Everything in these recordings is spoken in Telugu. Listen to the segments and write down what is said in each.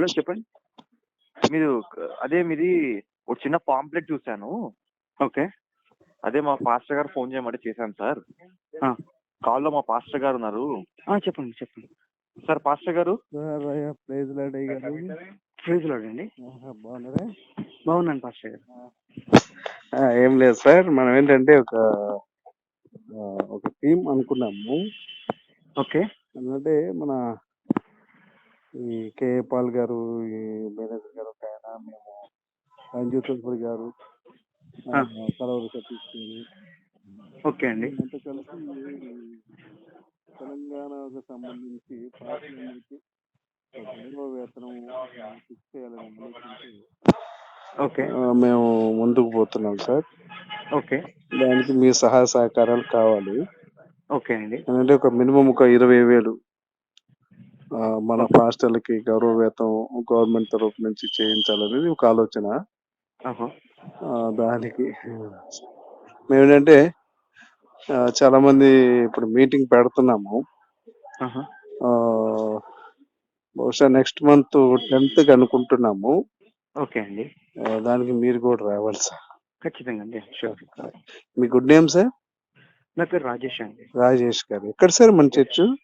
హలో చెప్పండి. మీరు అదే మీది ఒక చిన్న పాంప్లెట్ చూశాను. ఓకే. అదే మా పాస్టర్ గారు ఫోన్ చేయమంటే చేశాను సార్. ఆ. కాల్లో మా పాస్టర్ గారు ఉన్నారు. ఆ, చెప్పండి చెప్పండి. సార్ పాస్టర్ గారు? ప్రైజ్ లాడ్ ప్రైజ్ లార్డ్ అండి. బాగున్నారా? బాగున్నాను పాస్టర్ గారు. ఆ, ఏం లేదు సార్. మనం ఏంటంటే ఒక ఒక టీం అనుకున్నాము. ఓకే. అంటే మన ఈ కేఏ పాల్ గారు ఈ మేనేజర్ గారు ఒక ఆయన మేము రంజు తుల్పూరి గారు. కలవరు సతీష్ ఓకే అండి. అంతా కలిసి తెలంగాణకు సంబంధించి పార్టీలకి ఒక గౌరవ వేతనం ఫిక్స్ చేయాలని ఓకే. మేము ముందుకు పోతున్నాం సార్. ఓకే. దానికి మీ సహాయ సహకారాలు కావాలి. ఓకే అండి. అంటే ఒక మినిమం ఒక ఇరవై వేలు మన హాస్టల్కి గౌరవ వేతం గవర్నమెంట్ తరఫు నుంచి చేయించాలనేది ఒక ఆలోచన. ఆ, దానికి మేము ఏంటంటే ఆ, చాలా మంది ఇప్పుడు మీటింగ్ పెడుతున్నాము. ఆ, బహుశా నెక్స్ట్ మంత్ టెన్త్కి అనుకుంటున్నాము. ఓకే అండి. ఆ, దానికి మీరు కూడా రావాలి సార్. ఖచ్చితంగా అండి. షూర్ మీ గుడ్ నేమ్ సార్? నా పేరు రాజేష్ అండి. రాజేష్ గారు. ఎక్కడ సార్ మన church?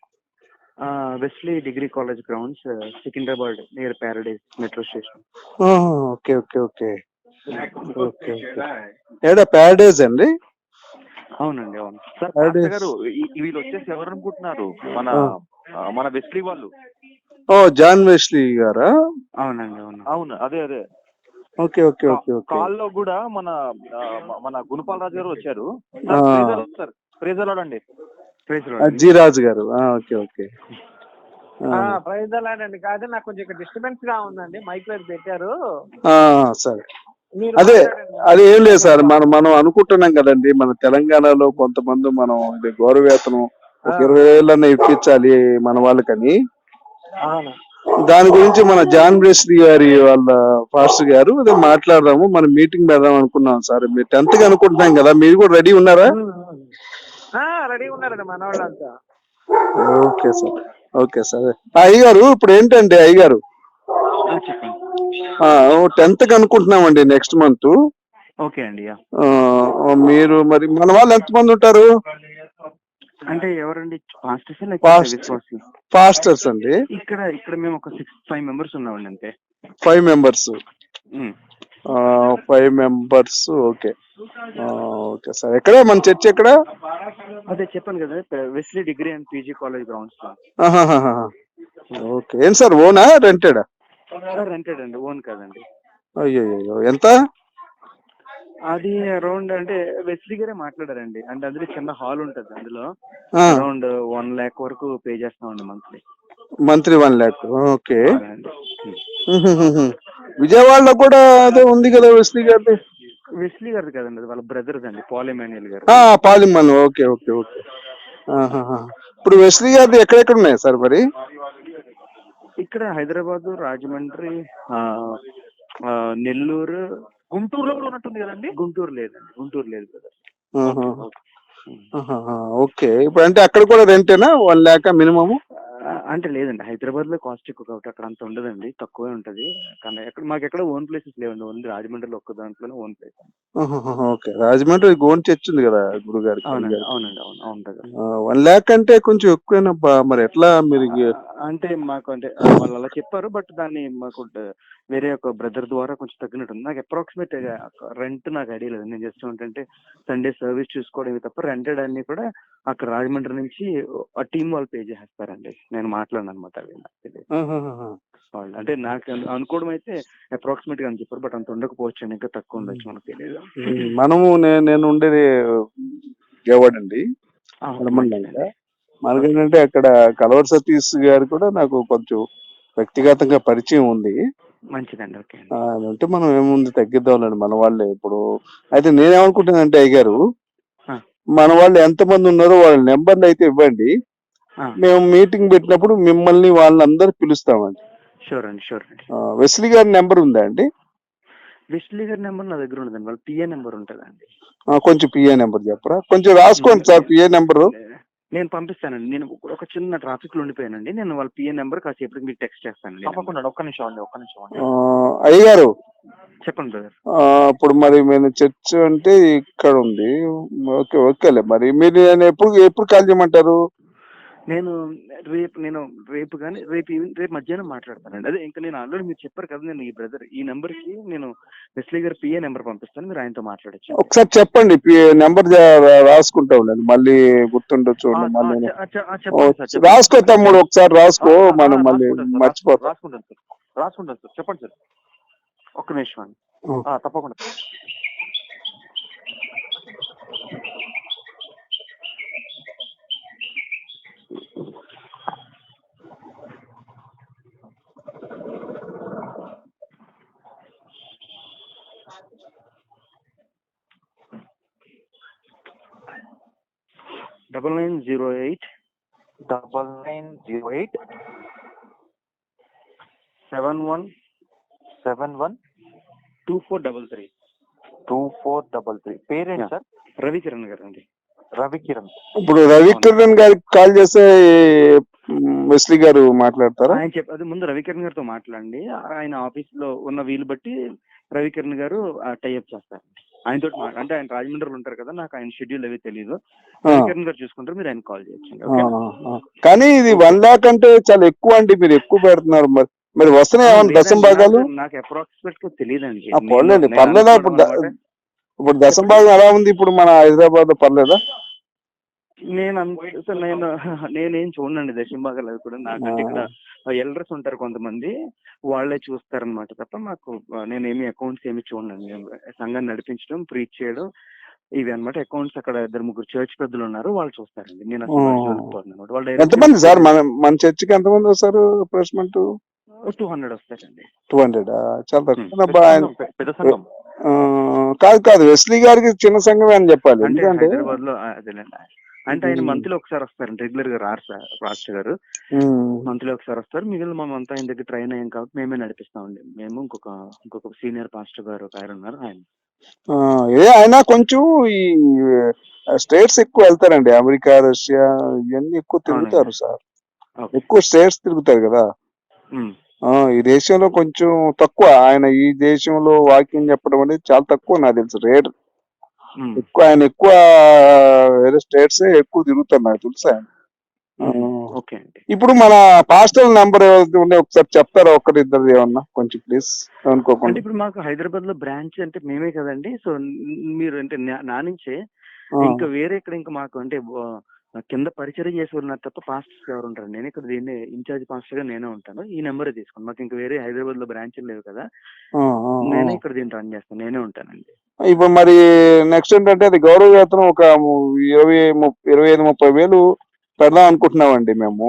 Wesley degree college grounds Secunderabad near Paradise metro station okay okay okay. Okay ఏడా ప్యారడైజ్ అండి? అవునండి అవును. సార్ గారు వీళ్ళు వచ్చేసి ఎవరు అనుకుంటున్నారు మన మన వెస్లీ వాళ్ళు. ఓ జాన్ వెస్లీ గారా? అవునండి అవును. అవును అదే అదే. Okay okay okay okay. కాల్లో కూడా మన మన గుణపాల్ రాజు గారు వచ్చారు. సార్ ప్రేజర్ అండి ప్రైజ్ ఆ, జీ రాజు గారు. Okay okay. అలాంటి కాదు నాకు కొంచెం డిస్టర్బెన్స్గా ఉందండి. మైక్ వైపు పెట్టారు. సరే. అదే. అది ఏం లేదు సార్. మనం మనం అనుకుంటున్నాం కదండి. మన తెలంగాణలో కొంతమంది మనం ఇది గౌరవేతనం ఒక ఇరవై వేలన్నా ఇప్పించాలి మన వాళ్ళకని. దాని గురించి మన జాన్ బ్రెస్లీ గారి వాళ్ళ పాస్టర్ గారు అదే మాట్లాడదాము. మనం మీటింగ్ పెడదాం అనుకున్నాం సార్. మీరు టెన్త్కి అనుకుంటున్నాం కదా. మీరు కూడా రెడీ ఉన్నారా? రెడీ ఉన్నారండి మన వాళ్ళంతా ఓకే సార్. Okay sir. అయ్యగారు ఇప్పుడు ఏంటంటే అయ్యగారు? టెన్త్కి అనుకుంటున్నామండి నెక్స్ట్ మంత్. ఓకే అండి యా. మీరు మరి మన వాళ్ళు ఎంతమంది ఉంటారు? అంటే ఎవరండి? పాస్టర్స్ అండి. ఇక్కడ ఇక్కడ మేము ఒక సిక్స్ ఫైవ్ మెంబర్స్ ఉన్నామండి అంతే. Five members. Five members okay okay sir ఎక్కడ? మన చర్చ్ ఎక్కడ? అదే చెప్పాను కదా Wesley degree and PG college grounds okay. ఏం సార్ ఓనా రెంటెడా రెంటెడ్ అండి ఓన్ కాదండి. అయ్యో ఎంత? అది అరౌండ్ అంటే వెస్లీ గారే మాట్లాడారండి. అంటే అందులో చిన్న హాల్ ఉంటది అందులో. అరౌండ్ వన్ ల్యాక్ వరకు పే చేస్తామండి monthly monthly one lakh okay విజయవాడలో కూడా అదే ఉంది కదా వెస్లీ గారిది? వెస్లీ గారిది కదండి వాళ్ళ బ్రదర్స్ అండి పాల్ ఎమాన్యుయల్ గారు. పాలిమన్ ఓకే ఓకే ఓకే. ఇప్పుడు వెస్లీ గారిది ఎక్కడెక్కడ ఉన్నాయి సార్ మరి? ఇక్కడ హైదరాబాద్ రాజమండ్రి నెల్లూరు గుంటూరులో కూడా ఉన్నట్టుంది కదండి? గుంటూరు లేదండి గుంటూరు లేదు కదా. ఓకే ఇప్పుడు అంటే అక్కడ కూడా రెంటేనా? One lakh minimum? అంటే లేదండి హైదరాబాద్లో కాస్ట్ ఎక్కువ కాబట్టి అక్కడ అంత ఉండదండి తక్కువే ఉంటది. కానీ ఎక్కడ మాకు ఎక్కడ ఓన్ ప్లేసెస్ లేవండి ఓన్లీ రాజమండ్రిలో ఒక్క దాంట్లోనే ఓన్ ప్లేస్. ఓకే. రాజమండ్రి గోన్ చర్చ్ ఉంది కదా గురుగారికి అవునండి అవునండి అవును అవును కదా వన్ ల్యాక్ అంటే కొంచెం ఎక్కువేనబ్బా మరి ఎట్లా మీరు అంటే మాకు అంటే వాళ్ళు అలా చెప్పారు బట్ దాన్ని మాకు వేరే ఒక బ్రదర్ ద్వారా కొంచెం తగ్గినట్టుంది. నాకు అప్రాక్సిమేట్ రెంట్ నాకు ఐడియా లేదు. నేను జస్ట్ ఏంటంటే సండే సర్వీస్ చూసుకోవడమే తప్ప రెంటెడ్ అన్ని కూడా అక్కడ రాజమండ్రి నుంచి ఆ టీం వాళ్ళు పే చేసేస్తారండి. నేను మాట్లాడను అనమాట అవి. నాకు తెలియదు. వాళ్ళు అంటే నాకు అను- అనుకోవడం అయితే అప్రాక్సిమేట్గా అని చెప్పారు. బట్ అంత ఉండకపోవచ్చు ఇంకా తక్కువ ఉండొచ్చు మనకు తెలియదు. మనము నేను ఉండేది విజయవాడ అండి. మనకేంటంటే అక్కడ కలవర్ సతీష్ గారు కూడా నాకు కొంచెం వ్యక్తిగతంగా పరిచయం ఉంది. మంచిదండి. ఓకే అండి. మనం ఏముంది తగ్గిద్దాంలేండి మన వాళ్ళే ఇప్పుడు అయితే నేనేమనుకుంటున్నానంటే అయ్యారు ఆ. మన వాళ్ళు ఎంతమంది ఉన్నారో వాళ్ళ నెంబర్లు అయితే ఇవ్వండి. ఆ. మేము మీటింగ్ పెట్టినప్పుడు మిమ్మల్ని వాళ్ళందరూ పిలుస్తామండి. షూర్ అండి షూర్ అండి. ఆ, వెస్లీ గారి నెంబర్ ఉందా అండి? విష్ణు గారి నెంబర్ నా దగ్గర ఉండదండి. వాళ్ళ పిఏ నెంబర్ ఉంటుందండి. ఆ, కొంచెం పిఏ నెంబర్ చెప్పరా? కొంచెం రాసుకోండి సార్ పిఏ నెంబరు. నేను పంపిస్తానండి. నేను ఒక- చిన్న ట్రాఫిక్లో ఉండిపోయానండి. నేను వాళ్ళ పిఏ నెంబర్ కాసేపటికి మీకు టెక్స్ట్ చేస్తానండి. తప్పకుండా ఒక్క నిమిషం అండి ఒక్క నిమిషం అండి. ఆ, అయ్యగారు! చెప్పండి బ్రదర్. ఆ, ఇప్పుడు మరి నేను చర్చ్ అంటే ఇక్కడ ఉంది. ఓకే ఓకేలే మరి. మీరు నేను ఎప్పుడు ఎప్పుడు కాల్ చేయమంటారు? నేను రేపు నేను రేపు కానీ రేపు ఈవినింగ్ రేపు మధ్యాహ్నం మాట్లాడతానండి. అదే ఇంకా నేను ఆల్రెడీ మీరు చెప్పారు కదా నేను ఈ బ్రదర్ ఈ నెంబర్కి నేను వెస్లీ గారి పిఏ నెంబర్ పంపిస్తాను మీరు ఆయనతో మాట్లాడచ్చు. ఒకసారి చెప్పండి నెంబర్ రాసుకుంటా ఉండండి మళ్ళీ గుర్తుండొచ్చు మళ్ళీ రాసుకో తమ్ముడు ఒకసారి రాసుకో మనం మళ్ళీ మర్చిపోతాం. రాసుకుంటాను సార్ రాసుకుంటాను సార్ చెప్పండి సార్. ఒక్క నిమిషం అండి. తప్పకుండా. Double nine zero eight double nine zero eight seven one seven one two four double three two four double three పేరేంటి. సార్? రవికిరణ్ గారు అండి రవి కిరణ్ ఇప్పుడు రవికిరణ్ గారికి కాల్ చేస్తే వెస్లీ గారు మాట్లాడతారా? ఆయన చెప్ అది ముందు రవికిరణ్ గారితో మాట్లాడండి. ఆయన ఆఫీస్లో ఉన్న వీలు బట్టి రవికిరణ్ గారు టైఅప్ చేస్తారు ఆయనతో అంటే ఆయన రాజమండ్రిలో ఉంటారు కదా నాకు ఆయన షెడ్యూల్ అవి తెలియదు గారు చూసుకుంటారు మీరు ఆయన కాల్ ఆ. కానీ ఇది వన్ లాక్ అంటే చాలా ఎక్కువ అండి మీరు ఎక్కువ పెడుతున్నారు. మరి మరి వస్తున్నాయి ఏమన్నా దశం భాగాలు? నాకు- అప్రాక్సిమేట్గా తెలియదండి పోన్లేండి, పర్లేదా? ఇప్పుడు ఇప్పుడు దశం భాగం ఎలా ఉంది? ఇప్పుడు మన హైదరాబాద్లో పర్లేదా? నేను అంత నేను నేనేం చూడండి దశంభాగాలు అవి కూడా. నాకంటే ఇక్కడ ఎల్డర్స్ ఉంటారు కొంతమంది. వాళ్ళే చూస్తారనమాట తప్ప మాకు నేనేమి అకౌంట్స్ ఏమి చూడండి నేను సంఘాన్ని నడిపించడం ప్రీచ్ చేయడం ఇవి అన్నమాట అకౌంట్స్ అక్కడ ఇద్దరు ముగ్గురు చర్చ్ పెద్దలు ఉన్నారు. వాళ్ళు చూస్తారండి. నేను ఓ. వాళ్ళు ఎంతమంది సార్? మన మన చర్చికి ఎంతమంది వస్తారు రిప్లేస్మెంట్ టూ హండ్రెడ్ వస్తారండి. టూ హండ్రెడ్ చాలా పెద్ద సంఘం, కాదు కాదు. వెస్లీ గారికి చిన్న సంఘమే అని చెప్పాలి. అంటే ఎందుకంటే హైదరాబాద్లో అదేలేండి. అంటే ఆయన. మంత్లీ ఒకసారి వస్తారండి రెగ్యులర్గా రారు సార్ రాష్ట్ర గారు. మంత్లీ ఒకసారి వస్తారు. మిగిలిన మా అంతా ఆయన దగ్గర ట్రైన్ అయ్యాం కాబట్టి మేమే నడిపిస్తామండి. మేము ఇంకొక ఇంకొక సీనియర్ పాస్టర్ గారు ఒక ఆయన ఉన్నారు ఆయన. ఏ అయినా కొంచెం ఈ స్టేట్స్ ఎక్కువ వెళ్తారండి. అమెరికా రష్యా ఇవన్నీ ఎక్కువ తిరుగుతారు సార్. ఎక్కువ స్టేట్స్ తిరుగుతారు కదా. ఈ దేశంలో కొంచెం తక్కువ. ఆయన ఈ దేశంలో వాక్యం చెప్పడం అనేది చాలా తక్కువ నాకు తెలుసు. రేట్. ఎక్కువ ఆయన ఎక్కువ వేరే స్టేట్స్ ఎక్కువ తిరుగుతారు నాకు తెలుసు ఆయన. ఓకే అండి. ఇప్పుడు మన పాస్టల్ నెంబర్ ఉందో ఒకసారి చెప్తారా ఒక్కరిద్దరు ఏమన్నా? కొంచెం ప్లీజ్ అనుకోకుండా. ఇప్పుడు మాకు హైదరాబాద్లో బ్రాంచ్ అంటే మేమే కదండి. సో మీరు అంటే నా- నుంచే ఇంకా వేరే ఇక్కడ ఇంకా మాకు అంటే కింద పరిచయం చేసి ఉన్నారు తప్ప పాస్టర్స్ ఎవరు ఉంటారు. నేను ఇక్కడ దీన్ని ఇన్ఛార్జ్ పాస్టర్గా నేనే ఉంటాను. ఈ నెంబర్ తీసుకోండి. మాకు ఇంకా వేరే హైదరాబాద్లో బ్రాంచ్ లేవు కదా. నేనే ఇక్కడ దీన్ని రన్ చేస్తాను. నేనే ఉంటానండి. ఇప్పుడు మరి నెక్స్ట్ ఏంటంటే అది గౌరవ వేతనం ఒక ఇరవై ఇరవై ఐదు ముప్పై వేలు పెడదాం అనుకుంటున్నామండి మేము.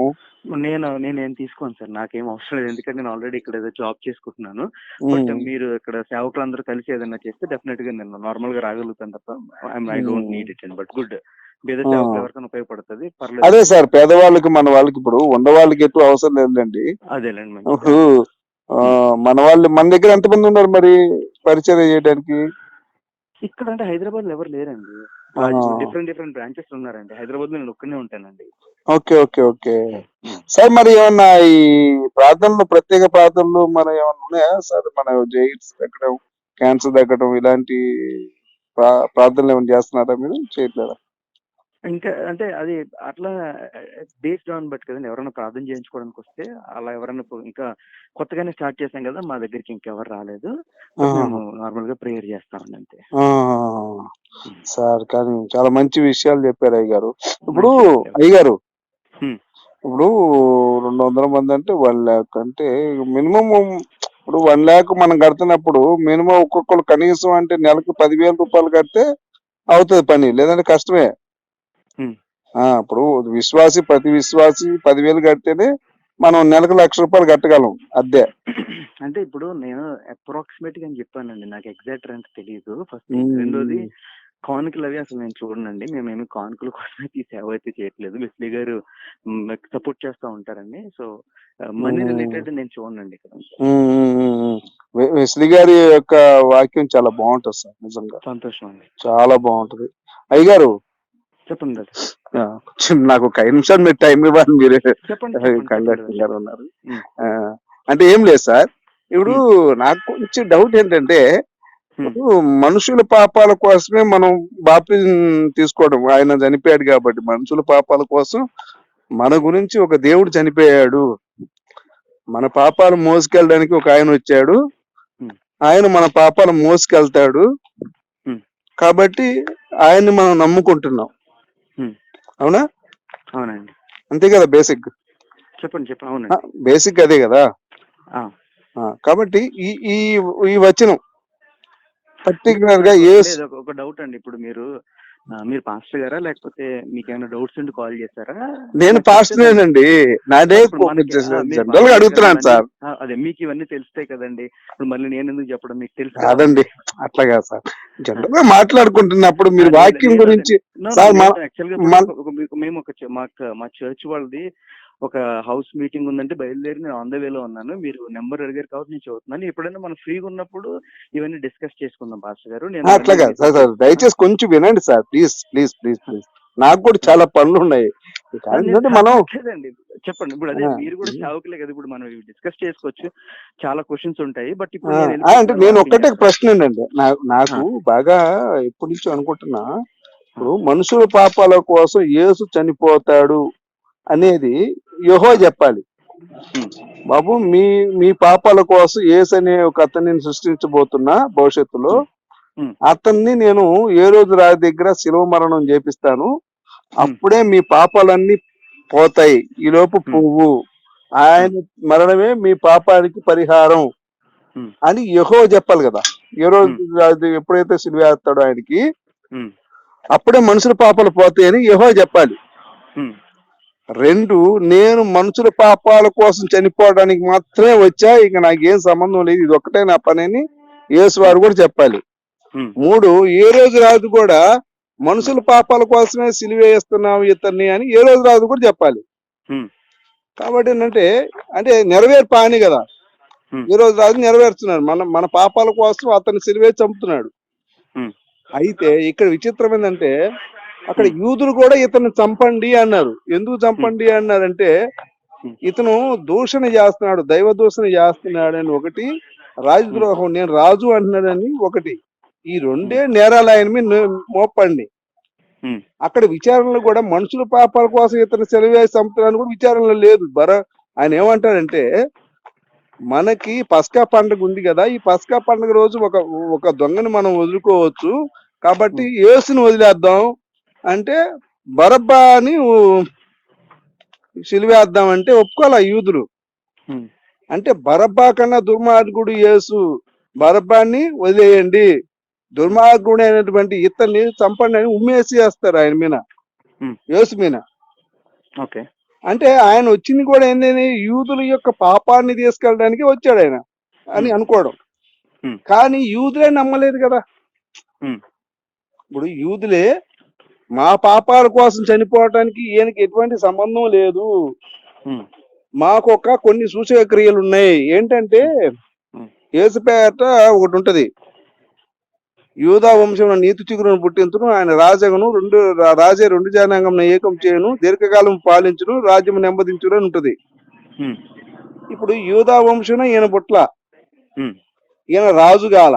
నేను నేను ఏం తీసుకోను సార్. నాకేం అవసరం లేదు. ఎందుకంటే నేను ఆల్రెడీ ఇక్కడ ఏదో జాబ్ చేసుకుంటున్నాను. బట్ మీరు ఇక్కడ సేవకులు అందరూ కలిసి ఏదైనా చేస్తే డెఫినెట్గా నేను నార్మల్గా రాగలుగుతాను తప్ప I don't need it but good ఎవరికైనా ఉపయోగపడుతుంది? అదే సార్ పేదవాళ్ళకి మన వాళ్ళకి ఇప్పుడు ఉన్న వాళ్ళకి ఎక్కువ అవసరం లేదండి అదేలేండి మన వాళ్ళు మన దగ్గర ఎంతమంది ఉన్నారు మరి పరిచయం చేయడానికి? ఇక్కడ అంటే హైదరాబాద్లో ఎవరు లేరండి. డిఫరెంట్ డిఫరెంట్ బ్రాంచెస్ ఉన్నారండి. హైదరాబాద్లో నేను ఒక్కనే ఉంటానండి. Okay okay okay. సార్ మరి ఏమన్నా ఈ ప్రార్థనలు ప్రత్యేక ప్రార్థనలు మన ఏమన్నా ఉన్నాయా సార్? మన జైట్స్ తగ్గడం క్యాన్సర్ తగ్గడం ఇలాంటి ప్రా- ప్రార్థనలు ఏమైనా చేస్తున్నారా మీరు? చేయట్లేదా? ఇంకా అంటే అది అట్లా బేస్డ్ ఆన్ బట్ కదండి ఎవరైనా ప్రార్థన చేయించుకోవడానికి వస్తే అలా ఎవరైనా ఇంకా కొత్తగానే స్టార్ట్ చేశాం కదా మా దగ్గరికి ఇంకెవరు రాలేదు. మేము నార్మల్గా ప్రేయర్ చేస్తామండి అంతే. సార్ కానీ చాలా మంచి విషయాలు చెప్పారు అయ్య గారు ఇప్పుడు అయ్య గారు హ్మ్. ఇప్పుడు రెండు వందల మంది అంటే వన్ ల్యాక్ అంటే మినిమం ఇప్పుడు వన్ ల్యాక్ మనం కడుతున్నప్పుడు మినిమం ఒక్కొక్కరు కనీసం అంటే నెలకు పదివేల రూపాయలు కడితే అవుతుంది పని లేదంటే కష్టమే. ఇప్పుడు విశ్వాసి ప్రతి విశ్వాసి పదివేలు కడితేనే మనం నెలకు లక్ష రూపాయలు కట్టగలం. అద్దె అంటే ఇప్పుడు నేను అప్రాక్సిమేట్గా చెప్పానండి. నాకు ఎగ్జాక్ట్ రెంట్ తెలియదు ఫస్ట్ రెండోది కానుకలు అవి అసలు నేను చూడనండి. మేమేమి కానుకల కోసమే ఈ సేవ అయితే చేయట్లేదు. వెస్లీ గారు సపోర్ట్ చేస్తూ ఉంటారండి. So money. రిలేటెడ్ నేను చూడనండి ఇక్కడ. వెస్లీ గారి యొక్క వాక్యం చాలా బాగుంటుంది సార్. నిజంగా సంతోషం అండి. చాలా బాగుంటది. అయ్యగారు చెప్పండి కొంచెం నాకు ఒక ఐదు నిమిషాలు మీరు టైం ఇవ్వాలి మీరు చెప్పండి కంగారు ఉన్నారు. అంటే ఏం లేదు సార్. ఇప్పుడు నాకు కొంచెం డౌట్ ఏంటంటే మనుషుల పాపాల కోసమే మనం బాప్తిజం తీసుకోవడం. ఆయన చనిపోయాడు కాబట్టి మనుషుల పాపాల కోసం మన గురించి ఒక దేవుడు చనిపోయాడు. మన పాపాలు మోసుకెళ్ళడానికి ఒక ఆయన వచ్చాడు. ఆయన మన పాపాలు మోసుకెళ్తాడు. కాబట్టి ఆయన్ని మనం నమ్ముకుంటున్నాం. అవునా? అవునండి. అంతే కదా బేసిక్. చెప్పండి చెప్పండి. అవునండి. బేసిక్ అదే కదా? ఆ. ఆ, కాబట్టి ఈ ఈ ఈ వచనం పర్టికులర్గా ఏ లేదు, ఒక- ఒక డౌట్ అండి. ఇప్పుడు మీరు మీరు పాస్టర్ గారా? లేకపోతే మీకు ఏమైనా డౌట్స్ ఉండి కాల్ చేశారా నేను పాస్టర్నేనండి నాదే జనరల్గా అడుగుతున్నాను. సార్. అదే మీకు ఇవన్నీ తెలుస్తాయి కదండి. ఇప్పుడు మళ్ళీ నేను ఎందుకు చెప్పడం? మీకు తెలుసు కదా. కాదండి. అట్లా కాదు సార్. జనరల్గా మాట్లాడుకుంటున్నప్పుడు మీరు వాక్యం గురించి సార్, మేము ఒక మా చర్చ్ వాళ్ళది. ఒక హౌస్ మీటింగ్ ఉందంటే బయలుదేరి నేను ఆన్ ద వేలో ఉన్నాను. మీరు నెంబర్ అడిగారు కాబట్టి నేను చదువుతున్నాను ఎప్పుడైనా మనం ఫ్రీగా ఉన్నప్పుడు ఇవన్నీ డిస్కస్ చేసుకుందాం పాస్టర్ గారు. నేను అట్లా కాదు సార్ సార్ దయచేసి కొంచెం వినండి sir. Please please please please. నాకు కూడా చాలా పనులు ఉన్నాయి. మనం చెప్పండి. ఇప్పుడు అదే. మీరు కూడా సేవకులే కదా. ఇప్పుడు మనం డిస్కస్ చేసుకోవచ్చు. చాలా క్వశ్చన్స్ ఉంటాయి. బట్ ఇప్పుడు అంటే నేను ఒక్కటే. ప్రశ్న నా- నాకు బాగా ఎప్పటి నుంచో అనుకుంటున్నా. ఇప్పుడు మనుషుల పాపాల కోసం యేసు చనిపోతాడు. అనేది యహో చెప్పాలి. బాబు మీ మీ పాపాల కోసం యేసు అనే ఒక అతన్ని సృష్టించబోతున్నా భవిష్యత్తులో అతన్ని నేను ఏ రోజు రాజు దగ్గర శిలువ మరణం చేపిస్తాను? అప్పుడే మీ పాపాలన్నీ పోతాయి. ఈ లోపు పువ్వు. ఆయన మరణమే మీ పాపానికి పరిహారం. అని యహో చెప్పాలి కదా. ఏ రోజు రాజు ఎప్పుడైతే సిలువ వేస్తాడో ఆయనకి అప్పుడే మనుషుల పాపాలు పోతాయని యహో చెప్పాలి. రెండు నేను మనుషుల పాపాల కోసం చనిపోవడానికి మాత్రమే వచ్చా ఇక నాకేం సంబంధం లేదు ఇది ఒక్కటే నా పని అని యేసు వారు కూడా చెప్పాలి. మూడు ఏ రోజు రాజు కూడా మనుషుల పాపాల కోసమే సిలివేస్తున్నాం ఇతన్ని అని ఏ రోజు రాజు కూడా చెప్పాలి. కాబట్టి ఏంటంటే అంటే నెరవేర్పు అని కదా. ఈ రోజు రాజు నెరవేరుస్తున్నాడు. మన మన పాపాల కోసం అతన్ని సిలివే చంపుతున్నాడు. అయితే ఇక్కడ విచిత్రం ఏంటంటే అక్కడ యూదులు కూడా ఇతను చంపండి అన్నారు. ఎందుకు చంపండి అన్నారంటే ఇతను దూషణ చేస్తున్నాడు దైవ దూషణ చేస్తున్నాడు అని ఒకటి రాజద్రోహం నేను రాజు అంటున్నాడని ఒకటి. ఈ రెండే నేరాలు ఆయన మీద మోపండి. అక్కడ విచారణలో కూడా మనుషుల పాపాల కోసం ఇతను సెలవేసి చంపుతున్నాను కూడా విచారణలో లేదు. బర ఆయన ఏమంటాడంటే మనకి పస్కా పండుగ ఉంది కదా ఈ పస్కా పండుగ రోజు ఒక ఒక దొంగని మనం వదులుకోవచ్చు. కాబట్టి యేసుని వదిలేద్దాం అంటే బరబ్బాని సిలివేద్దాం అంటే ఒప్పుకోవాలి యూదులు? అంటే బరబ్బా కన్నా దుర్మార్గుడు యేసు బరబ్బాన్ని వదిలేయండి. దుర్మార్గుడు అయినటువంటి ఇతన్ని చంపండి అని ఉమ్మేసి వేస్తారు ఆయన మీద. యేసు మీద. ఓకే. అంటే ఆయన వచ్చింది కూడా ఏంటని యూదుల యొక్క పాపాన్ని తీసుకెళ్ళడానికి వచ్చాడు ఆయన అని. అనుకోవడం. కానీ యూదులే నమ్మలేదు కదా. ఇప్పుడు యూదులే మా పాపాల కోసం చనిపోవటానికి ఈయనకి ఎటువంటి సంబంధం లేదు. ఉమ్, మాకు ఒక కొన్ని సూచక క్రియలు ఉన్నాయి. ఏంటంటే ఉమ్, యేసుపేట ఒకటి ఉంటది. యూదా వంశంలో నీతి చిగురును పుట్టించును ఆయన రాజగను రెండు రాజే రెండు జనాంగం ఏకం చేయను దీర్ఘకాలం పాలించును రాజ్యం నెమ్మదించును అని ఉంటది. ఇప్పుడు యూదా వంశం ఈయన పుట్ల ఈయన రాజు గాల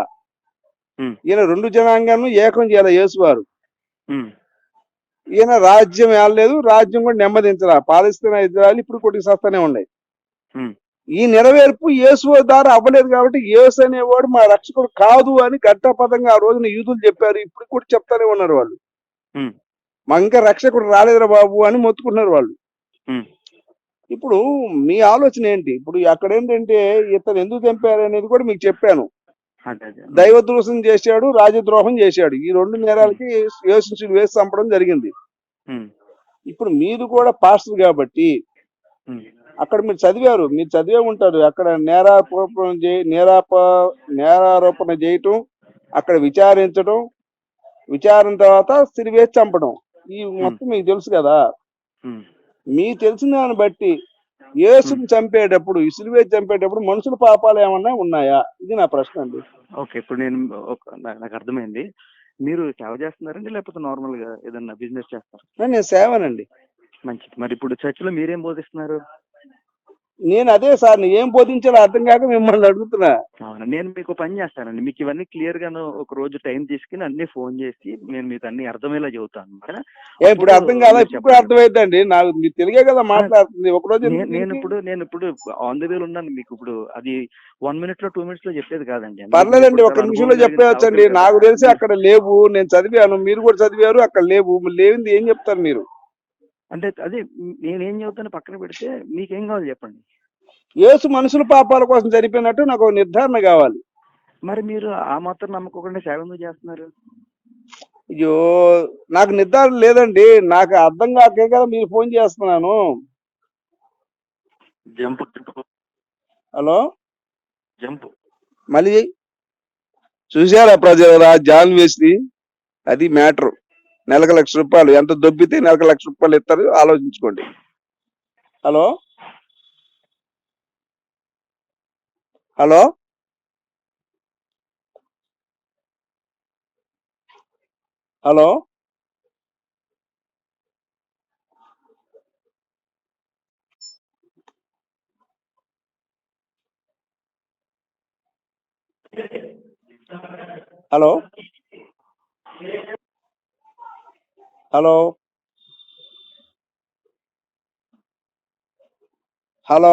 ఈయన రెండు జనాంగాలను ఏకం చేయాలి యేసువారు. ఈయన రాజ్యం ఏలలేదు రాజ్యం కూడా నెమ్మదించరా పాలిస్తున్న ఇజ్రాయల్ ఇప్పుడు కొట్టి సస్తానే ఉన్నాయి. ఈ నెరవేర్పు యేసు ద్వారా అవ్వలేదు కాబట్టి యేసు అనేవాడు మా రక్షకుడు కాదు అని ఘట్టపదంగా ఆ రోజున యూదులు చెప్పారు. ఇప్పుడు కూడా చెప్తానే ఉన్నారు వాళ్ళు. మా ఇంకా రక్షకుడు రాలేదురా బాబు అని మొత్తుకుంటున్నారు వాళ్ళు. ఇప్పుడు మీ ఆలోచన ఏంటి? ఇప్పుడు అక్కడ ఏంటంటే ఇతను ఎందుకు చంపారు అనేది కూడా మీకు చెప్పాను. దైవ దూషణ చేశాడు రాజద్రోహం చేశాడు. ఈ రెండు నేరాలకి యేసు వేసి చంపడం జరిగింది. ఇప్పుడు మీరు కూడా పాస్టర్ కాబట్టి అక్కడ మీరు చదివారు మీరు చదివే ఉంటారు. అక్కడ నేరారోపణ నేరాప నేరారోపణ చేయటం అక్కడ విచారించడం విచారణ తర్వాత సిరివేసి చంపడం ఈ మొత్తం మీకు తెలుసు కదా. మీకు తెలిసిన దాన్ని బట్టి యేసుని చంపేటప్పుడు ఈ సిలువేసి చంపేటప్పుడు మనుషుల పాపాలు ఏమన్నా ఉన్నాయా? ఇది నా ప్రశ్న అండి. ఓకే ఇప్పుడు నేను నాకు అర్థమైంది. మీరు సేవ చేస్తున్నారండి లేకపోతే నార్మల్గా ఏదన్నా బిజినెస్ చేస్తారా? నేను సేవనండి. మంచిది. మరి ఇప్పుడు చర్చ్లో మీరేం బోధిస్తున్నారు? నేను అదే సార్ ఏం బోధించాలో అర్థం కాక మిమ్మల్ని అడుగుతున్నా. అవునా? నేను మీకు పని చేస్తానండి. మీకు ఇవన్నీ క్లియర్ గాను ఒక రోజు టైం తీసుకుని అన్ని ఫోన్ చేసి నేను మీకు అన్ని అర్థమయ్యేలా చెబుతాను. ఇప్పుడు అర్థం కాదా? ఇప్పుడు అర్థమైందండి. నాకు మీరు తెలుగే కదా మాట్లాడుతుంది. ఒక రోజు నేను ఇప్పుడు నేను ఇప్పుడు ఆన్ ది వేలో ఉన్నాను మీకు ఇప్పుడు. అది వన్ మినిట్లో టూ మినిట్స్లో చెప్పేది కాదండి. పర్లేదండి ఒక నిమిషంలో చెప్పేవచ్చండి నాకు తెలిసి అక్కడ లేవు. నేను చదివాను. మీరు కూడా చదివారు. అక్కడ లేవు. లేనిది ఏం చెప్తారు మీరు? అంటే అదే నేనేం చెబుతాను పక్కన పెడితే మీకేం కావాలి చెప్పండి. యేసు మనుషుల పాపాల కోసం చనిపోయినట్టు నాకు ఒక నిర్ధారణ కావాలి. మరి మీరు ఆ మాత్రం నమ్మకోకుండా సేవ ఎందుకు చేస్తున్నారు? అయ్యో నాకు నిర్ధారణ లేదండి. నాకు అర్థం కాకే కదా మీరు ఫోన్ చేస్తున్నాను. Jump hello? జంప్. మళ్ళీ చూసారా ప్రజలరా జాన్ వేసి అది మ్యాటర్. నెలకు లక్ష రూపాయలు. ఎంత దొబ్బితే నెలకు లక్ష రూపాయలు ఇస్తారు? ఆలోచించుకోండి. Hello? Hello? Hello? Hello? Hello hello